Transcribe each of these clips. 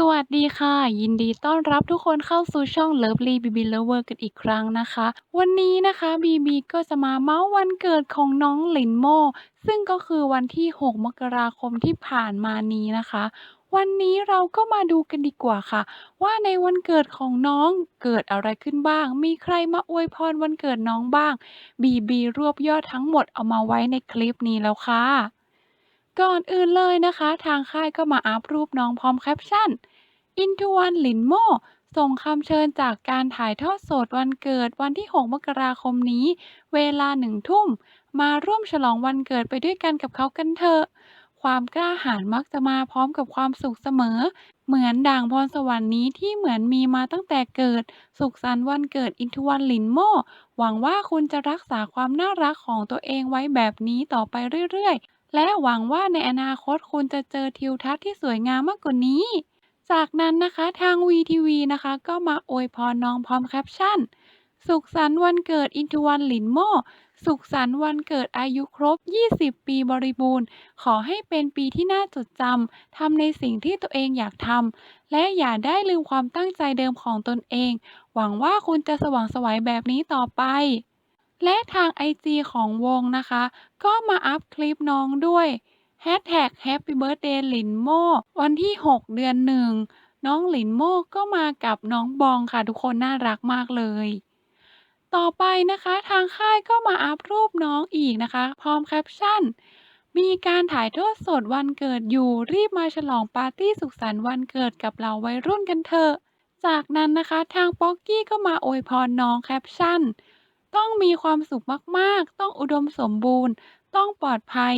สวัสดีค่ะ ยินดีต้อนรับทุกคนเข้าสู่ช่อง Lovely BB Lover กันอีกครั้งนะคะ วันนี้นะคะ BB ก็จะมาเมาส์วันเกิดของน้องหลินโม่ซึ่งก็คือวันที่ 6 มกราคมที่ผ่านมานี้นะคะ วันนี้เราก็มาดูกันดีกว่าค่ะ ว่าในวันเกิดของน้องเกิดอะไรขึ้นบ้าง มีใครมาอวยพรวันเกิดน้องบ้าง BB รวบยอดทั้งหมดเอามาไว้ในคลิปนี้แล้วค่ะ ก่อนอื่นเลยนะคะ ทางค่ายก็มาอัปรูปน้องพร้อมแคปชั่น Into One หลินโม่ส่งคำเชิญจากการถ่ายทอดสดวันเกิดวันที่ 6 มกราคมนี้ เวลาหนึ่งทุ่ม มาร่วมฉลองวันเกิดไปด้วยกันกับเขากันเถอะ ความกล้าหาญมักจะมาพร้อมกับความสุขเสมอ เหมือนด่างพรสวรรค์นี้ที่เหมือนมีมาตั้งแต่เกิด สุขสันต์วันเกิดอินทวันหลินโม่หวังว่าคุณจะรักษาความน่ารักของตัวเองไว้แบบนี้ต่อไปเรื่อยๆ และหวังว่าในอนาคตคุณจะเจอทิวทัศน์ที่สวยงามมากกว่านี้ จากนั้นนะคะทาง VTV นะคะ ก็มาอวยพรน้องพร้อมแคปชั่น สุขสันต์วันเกิดอินทวันหลินโม่ สุขสันต์วันเกิดอายุครบ 20 ปีบริบูรณ์ ขอให้เป็นปีที่น่าจดจำ ทำในสิ่งที่ตัวเองอยากทำ และอย่าได้ลืมความตั้งใจเดิมของตนเอง หวังว่าคุณจะสว่างไสวัยแบบนี้ต่อไป และทางไอจีของวงนะคะ ก็มาอัพคลิปน้องด้วย Hashtag Happy Birthday หลินโมวันที่ 6 เดือนหนึ่ง น้องหลินโมก็มากับน้องบองค่ะทุกคนน่ารักมากเลย ต่อไปนะคะทางค่ายก็มาอัพรูปน้องอีกนะคะ พร้อมแคปชั่น มีการถ่ายทอดสดวันเกิดอยู่รีบมาฉลองปาร์ตี้สุขสันต์วันเกิดกับเหล่าวัยรุ่นกันเถอะ จากนั้นนะคะทางป๊อกกี้ก็มาอวยพรน้องแคปชั่น ต้องมีความสุขมาก ๆ ต้องอุดมสมบูรณ์ ต้องปลอดภัย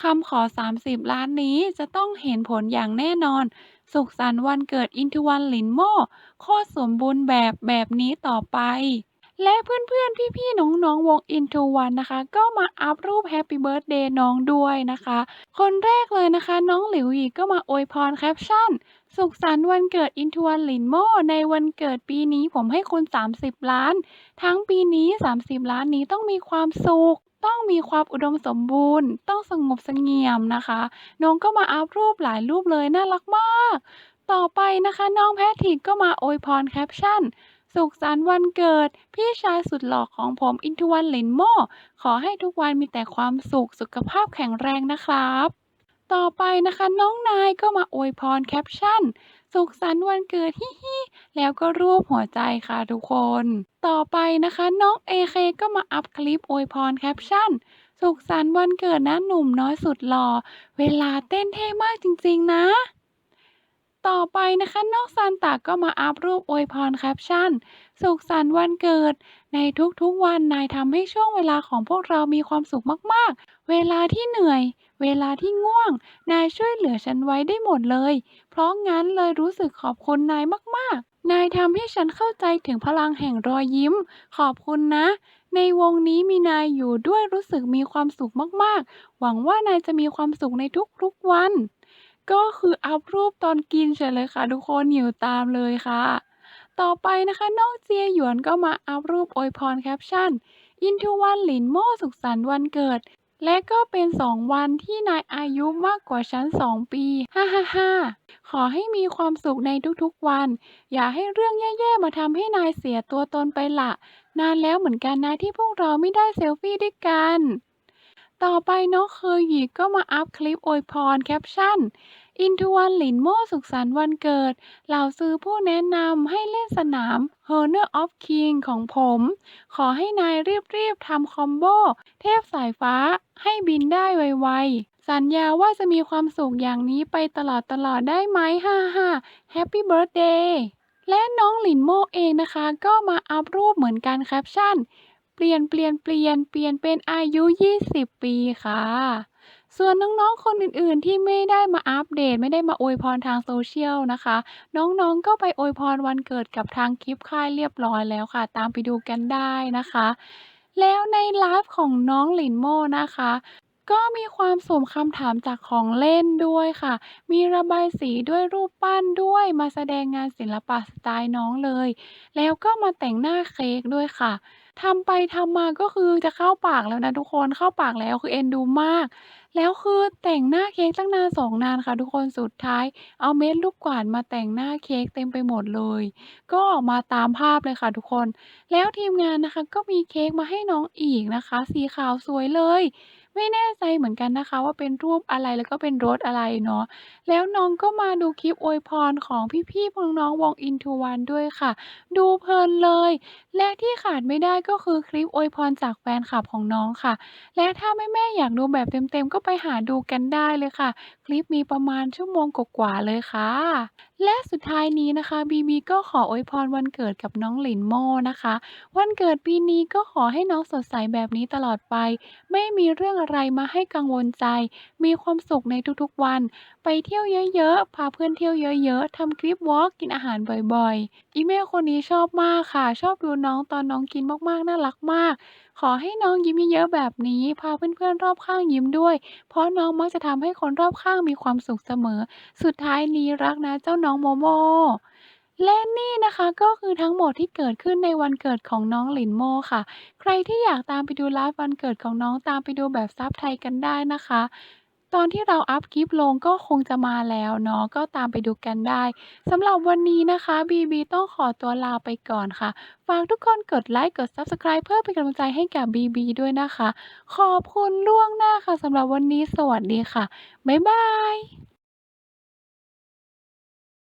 คำขอ 30 ล้านนี้จะต้องเห็นผลอย่างแน่นอน สุขสันต์วันเกิดอินทวันหลินโม่ โคตรสมบูรณ์แบบแบบนี้ต่อไป และเพื่อนๆ พี่ๆ น้องๆ วง Into One นะคะ ก็มาอัพรูป Happy Birthday น้องด้วยนะคะ คนแรกเลยนะคะ น้องหลิวหยีก็มาอวยพรแคปชั่น สุขสันต์วันเกิดอินทวันหลินโมในวันเกิดปีนี้ผมให้คุณ 30 ล้าน ทั้งปีนี้ 30 ล้านนี้ต้องมีความสุขต้องมีความอุดมสมบูรณ์ ต้องสงบสงี่ยมนะคะ น้องก็มาอัพรูปหลายรูปเลยน่ารักมาก ต่อไปนะคะ น้องแพทริกก็มาอวยพรแคปชั่น สุขสันต์วันเกิด พี่ชายสุดหล่อของผมอินทวันหลินโม่ขอให้ทุกวันมีแต่ความสุขสุขภาพแข็งแรงนะครับ ต่อไปนะคะน้องนายก็มาอวยพรแคปชั่น สุขสันต์วันเกิดฮิฮิแล้วก็รูปหัวใจค่ะทุกคน ต่อไปนะคะน้องเอเคก็มาอัพคลิปอวยพรแคปชั่นสุขสันต์วันเกิดนะหนุ่มน้อยสุดหล่อ เวลาเต้นเท่มากจริงๆนะ ต่อไปนะคะน้องซันตาก็มาอัพรูปอวยพรแคปชั่น สุขสันต์วันเกิด ในทุกๆวันนายทำให้ช่วงเวลาของพวกเรามีความสุขมากๆ เวลาที่เหนื่อย เวลาที่ง่วง นายช่วยเหลือฉันไว้ได้หมดเลย เพราะงั้นเลยรู้สึกขอบคุณนายมากๆ นายทำให้ฉันเข้าใจถึงพลังแห่งรอยยิ้ม ขอบคุณนะ ในวงนี้มีนายอยู่ด้วยรู้สึกมีความสุขมากๆ หวังว่านายจะมีความสุขในทุกๆวัน ก็คืออัพรูปตอนกินเฉยเลยค่ะทุกคน หิวตามเลยค่ะ ต่อไปนะคะน้องเจียหยวนก็มาอัพรูปอวยพรแคปชั่น อินทวันหลินโม่สุขสันต์วันเกิด และก็เป็นสองวันที่นายอายุมากกว่าฉันสองปีฮ่าฮ่าฮ่าขอให้มีความสุขในทุกๆวัน อย่าให้เรื่องแย่ๆมาทำให้นายเสียตัวตนไปละ นานแล้วเหมือนกันนะที่พวกเราไม่ได้เซลฟี่ด้วยกัน ต่อไปน้องเคยหยิกก็มาอัพคลิปอวยพรแคปชั่น อินทวันหลินโม่สุขสันต์วันเกิด เหล่าซื้อผู้แนะนำให้เล่นสนาม Honor of King ของผม ขอให้นายรีบๆทำคอมโบ เทพสายฟ้าให้บินได้ไวๆ สัญญาว่าจะมีความสุขอย่างนี้ไปตลอดตลอดได้ไหมฮ่าฮ่าแฮปปี้เบิร์ a เดย์และน้องหลินโม่เองนะคะ ก็มาอัพรูปเหมือนกันแคปชั่น ลี่ยนเปลี่ยนเปลี่ยนเปลี่ยนเป็นอายุ 20 ปีค่ะ ส่วนน้องๆ คนอื่นๆ ที่ไม่ได้มาอัปเดต ไม่ได้มาอวยพรทางโซเชียลนะคะ น้องๆ ก็ไปอวยพรวันเกิดกับทางคลิปค่ายเรียบร้อยแล้วค่ะ ตามไปดูกันได้นะคะ แล้วในไลฟ์ของน้องหลินโมนะคะก็มีความสุ่มคำถามจากของเล่นด้วยค่ะ มีระบายสีด้วยรูปปั้นด้วย มาแสดงงานศิลปะสไตล์น้องเลย แล้วก็มาแต่งหน้าเค้กด้วยค่ะ ทำไปทำมาก็คือจะเข้าปากแล้วนะทุกคน เข้าปากแล้วคือเอ็นดูมาก แล้วคือแต่งหน้าเค้กตั้งนานสองนานค่ะทุกคนสุดท้าย เอาเม็ดลูกกวาดมาแต่งหน้าเค้กเต็มไปหมดเลย ก็ออกมาตามภาพเลยค่ะทุกคน แล้วทีมงานนะคะก็มีเค้กมาให้น้องอีกนะคะ สีขาวสวยเลย ไม่แน่ใจเหมือนกันนะคะว่าเป็นรูปอะไร แล้วก็เป็นรสอะไรเนาะ แล้วน้องก็มาดูคลิปอวยพรของพี่ ๆ น้อง ๆ วง Into One ด้วยค่ะ ดูเพลินเลย และที่ขาดไม่ได้ก็คือคลิปอวยพรจากแฟนคลับของน้องค่ะ และถ้าแม่ๆอยากดูแบบเต็มๆ ก็ไปหาดูกันได้เลยค่ะ คลิปมีประมาณชั่วโมงกว่าๆเลยค่ะ และสุดท้ายนี้นะคะบีบีก็ขออวยพรวันเกิดกับน้องหลินโมนะคะ วันเกิดปีนี้ก็ขอให้น้องสดใสแบบนี้ตลอดไป ไม่มีเรื่องอะไรมาให้กังวลใจ มีความสุขในทุกๆวัน ไปเที่ยวเยอะๆ พาเพื่อนเที่ยวเยอะๆ ทำคลิปวอล์กกินอาหารบ่อยๆ อีเมลคนนี้ชอบมากค่ะ ชอบดูน้องตอนน้องกินมากๆ น่ารักมาก ขอให้น้องยิ้มเยอะๆ แบบนี้ พาเพื่อนๆ รอบข้างยิ้มด้วย เพราะน้องมักจะทำให้คนรอบข้างมีความสุขเสมอ สุดท้ายนี้รักนะเจ้าน้องโมโม และนี่นะคะ ก็คือทั้งหมดที่เกิดขึ้นในวันเกิดของน้องหลินโม่ค่ะ ใครที่อยากตามไปดูไลฟ์วันเกิดของน้อง ตามไปดูแบบซับไทยกันได้นะคะ ตอนที่เราอัปคลิปลงก็คงจะมาแล้วเนาะ ก็ตามไปดูกันได้สำหรับวันนี้นะคะบีบีต้องขอตัวลาไปก่อนค่ะ ฝากทุกคนกดไลค์กด Subscribe เพื่อเป็นกำลังใจให้กับบีบีด้วยนะคะ ขอบคุณล่วงหน้าค่ะสำหรับวันนี้สวัสดีค่ะ บ๊ายบาย